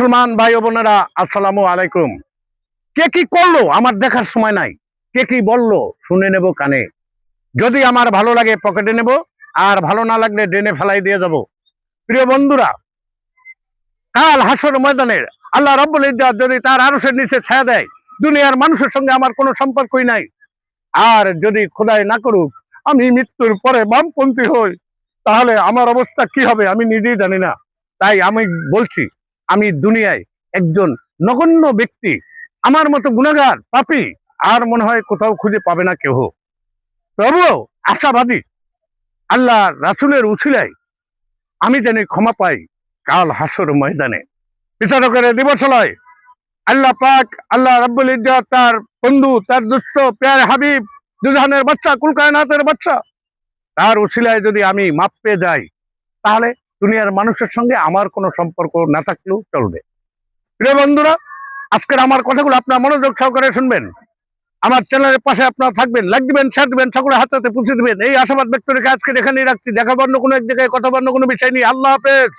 মুসলমান ভাই বোনেরা, আসসালামু আলাইকুম। কে কি করল? আমার দেখার সময় নাই। কে কি বলল? শুনে নেব কানে। যদি আমার ভালো লাগে, পকেটে নেব। আর ভালো না লাগলে ডেনে ফেলাই দিয়ে যাব। প্রিয় বন্ধুরা, কাল হাসর ময়দানের আল্লাহ রব্বুল ইজ্জাত যদি তার আরশের নিচে ছায়া দেয়, দুনিয়ার মানুষের সঙ্গে আমার কোনো সম্পর্কই নাই। আর যদি খোদাই না করুক, আমি মৃত্যুর পরে বামপন্থী হই, তাহলে আমার অবস্থা কি হবে আমি নিজেই জানি না। তাই আমি বলছি আমি দুনিয়ায় একজন নগণ্য ব্যক্তি, আমার মতো গুণাগার, পাপি, আর মনে হয় কোথাও খুঁজে পাবে না কেহ। তবুও আশাবাদী, আল্লাহ রাসুলের উছিলায় আমি যেন ক্ষমা পাই কাল হাসর ময়দানে। বিচারকের দিবসালয় আল্লাহ পাক, আল্লাহ রাব্বুল ইজ্জত, তার বন্ধু, তার দুস্থ পেয়ার হাবিব দুজাহানের বাচ্চা, কুলকায়নাতের বাচ্চা, তার উছিলায় যদি আমি মাপ পেয়ে যাই, তাহলে দুনিয়ার মানুষের সঙ্গে আমার কোনো সম্পর্ক না থাকলেও চলবে। প্রিয় বন্ধুরা, আজকের আমার কথাগুলো আপনার মনোযোগ সহকারে শুনবেন। আমার চ্যানেলের পাশে আপনারা থাকবেন, লাইক দিবেন শেয়ার দিবেন সকলে হাতে হাতে পৌঁছে দিবেন। এই আশাবাদ ব্যক্ত রেখে আজকে এখানেই রাখছি। দেখা বন্য কোনো এক জায়গায়, কথা বন্য কোনো বিষয় নেই আল্লাহ হাফেজ।